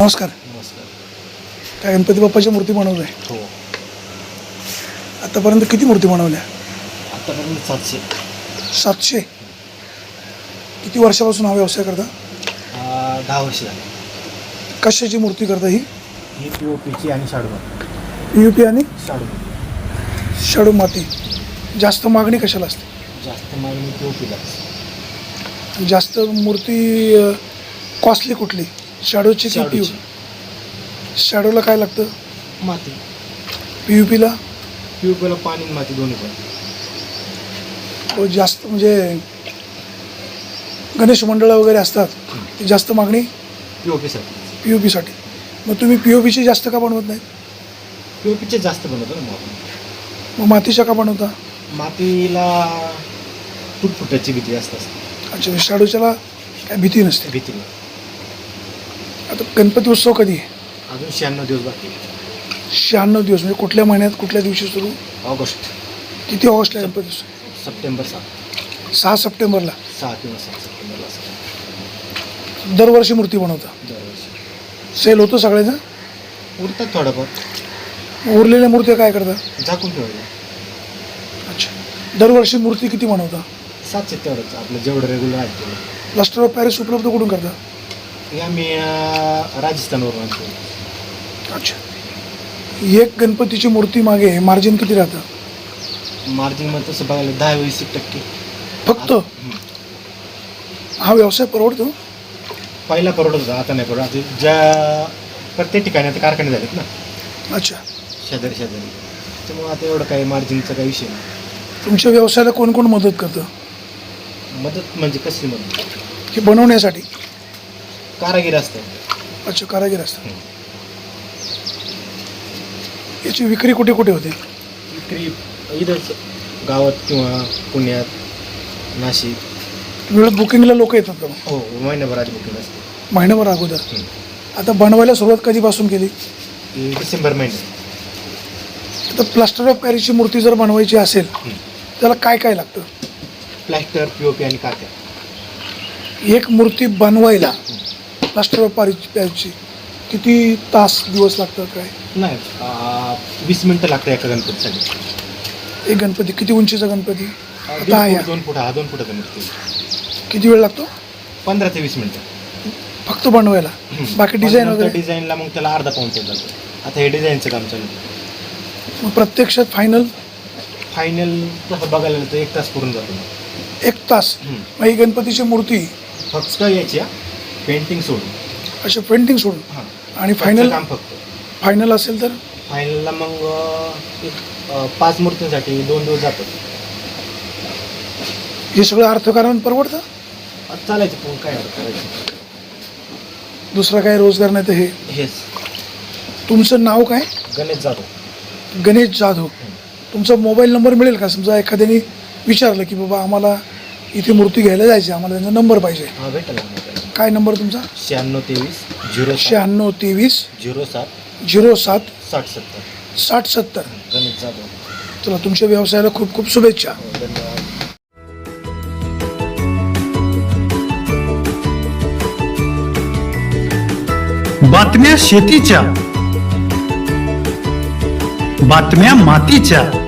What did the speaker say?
नमस्कार. नमस्कार. काय गणपती बाप्पाच्या मूर्ती बनवल्या हो. आतापर्यंत किती मूर्ती बनवल्या? आतापर्यंत सातशे. सातशे? किती वर्षापासून हा व्यवसाय करता? दहा वर्ष झाली. कशाची मूर्ती करता ही? ही पी ओ पीची आणि शाडू यू पी आणि? शाडू. शाडू माती. जास्त मागणी कशाला असते? जास्त मागणी पी ओ पीलाच जास्त मूर्ती कॉस्टली कुठली? शाडूची की पी शाडूची शाडूला काय लागतं? माती. पी यू पीला? पी ओ पीला पाणी आणि माती दोन्ही पण. जास्त म्हणजे गणेश मंडळं वगैरे असतात ती जास्त मागणी पी ओ पीसाठी. पी यू पीसाठी. मग तुम्ही पी ओ पीची जास्त का बनवत नाही पी ओ पीचे जास्त बनवतो ना मग आपण. मग मातीच्या का बनवता? मातीला फुटफुटाची भीती जास्त असते. अच्छा म्हणजे शाडूच्याला काय भीती नसते. भीतीला आता गणपती उत्सव कधी आहे? अजून शहाण्णव दिवस बाकी आहे. शहाण्णव दिवस म्हणजे कुठल्या महिन्यात कुठल्या दिवशी सुरू? ऑगस्ट. किती ऑगस्टला गणपती उत्सव? सप्टेंबर सात. सहा सप्टेंबरला. सहा किंवा सात सप्टेंबरला दरवर्षी मूर्ती बनवता? दरवर्षी. सेल होतो सगळ्याचा? उरतात थोडंफार. उरलेल्या मूर्त्या काय करता? झाकून ठेवायचं अच्छा. दरवर्षी मूर्ती किती बनवता? सातशे तेवढंच आपलं जेवढं रेग्युलर आहे तेवढं. प्लास्टर ऑफ पॅरिस उपलब्ध कुठून करता? हे आम्ही अं, राजस्थानवरून आणतो. अच्छा. एक गणपतीची मूर्ती मागे मार्जिन किती राहतं? मार्जिनमध्ये तसं बघायला दहा वीस टक्के. फक्त. हा व्यवसाय परवडतो? पहिला परवडत होता आता नाही परवडत. आता ज्या प्रत्येक ठिकाणी आता कारखाने झालेत ना. अच्छा. शेजारी शेजारी. त्यामुळे आता एवढं काही मार्जिनचा काही विषय नाही. तुमच्या व्यवसायाला कोण कोण मदत करतं? मदत म्हणजे कसली मदत? हे बनवण्यासाठी? कारागीर असतात अच्छा कारागीर असतात याची विक्री कुठे कुठे होते? विक्री इथंच गावात किंवा पुण्यात नाशिक. वेळेत बुकिंगला लोक येतात का? हो महिन्याभर आधी बुकिंग असते. महिनाभर अगोदर. आता बनवायला सुरुवात कधीपासून केली? ती डिसेंबर महिन्यात. तर प्लास्टर ऑफ पॅरिसची मूर्ती जर बनवायची असेल. त्याला काय काय लागतं? प्लॅस्टर पी ओ पी आणि कात्या एक मूर्ती बनवायला पॅरिस पॅरिसची किती तास दिवस लागतात काय? नाही अं, वीस मिनटं लागतं एका गणपतीसाठी. एक गणपती किती उंचीचा गणपती? आता आहे फूट, दोन फूट हा दोन फुटाचा मूर्ती किती वेळ लागतो? पंधरा ते वीस मिनटं. फक्त बनवायला? बाकी डिझाईन वगैरे? डिझाईनला मग त्याला अर्धा पाऊन तास जातो आता हे डिझाईनचं काम चालू. मग प्रत्यक्षात फायनल फायनल तसं बघायला गेलं तर एक तास पूर्ण जातो. एक तास? हम्म. मग ही गणपतीची मूर्ती? फक्त याची पेंटिंग सोडून. असे पेंटिंग सोडून. हां. आणि फायनल काम फक्त. फायनल असेल तर? फायनलला मग अं, एक अं, पाच मूर्तींसाठी दोन दिवस जातात. हे सगळं अर्थकारण परवडतं? आता चालायचं पण काय आता करायचं? दुसरा काय रोजगार नाही तर हे? हेच. तुमचं नाव काय? गणेश जाधव. गणेश जाधव. तुमचा मोबाईल नंबर मिळेल का? समजा एखाद्याने विचारलं की बाबा आम्हाला इथे मूर्ती घ्यायला जायचं आम्हाला त्यांचा नंबर पाहिजे. हा भेटेल. काय नंबर तुमचा? शहाण्णव तेवीस झिरो शहाण्णव तेवीस झिरो सात. झिरो सात साठ सत्तर. साठ सत्तर. गणेश जाधव. चला तुमच्या व्यवसायाला खूप खूप शुभेच्छा. हो, धन्यवाद. बातम्या शेतीच्या. बातम्या मातीच्या.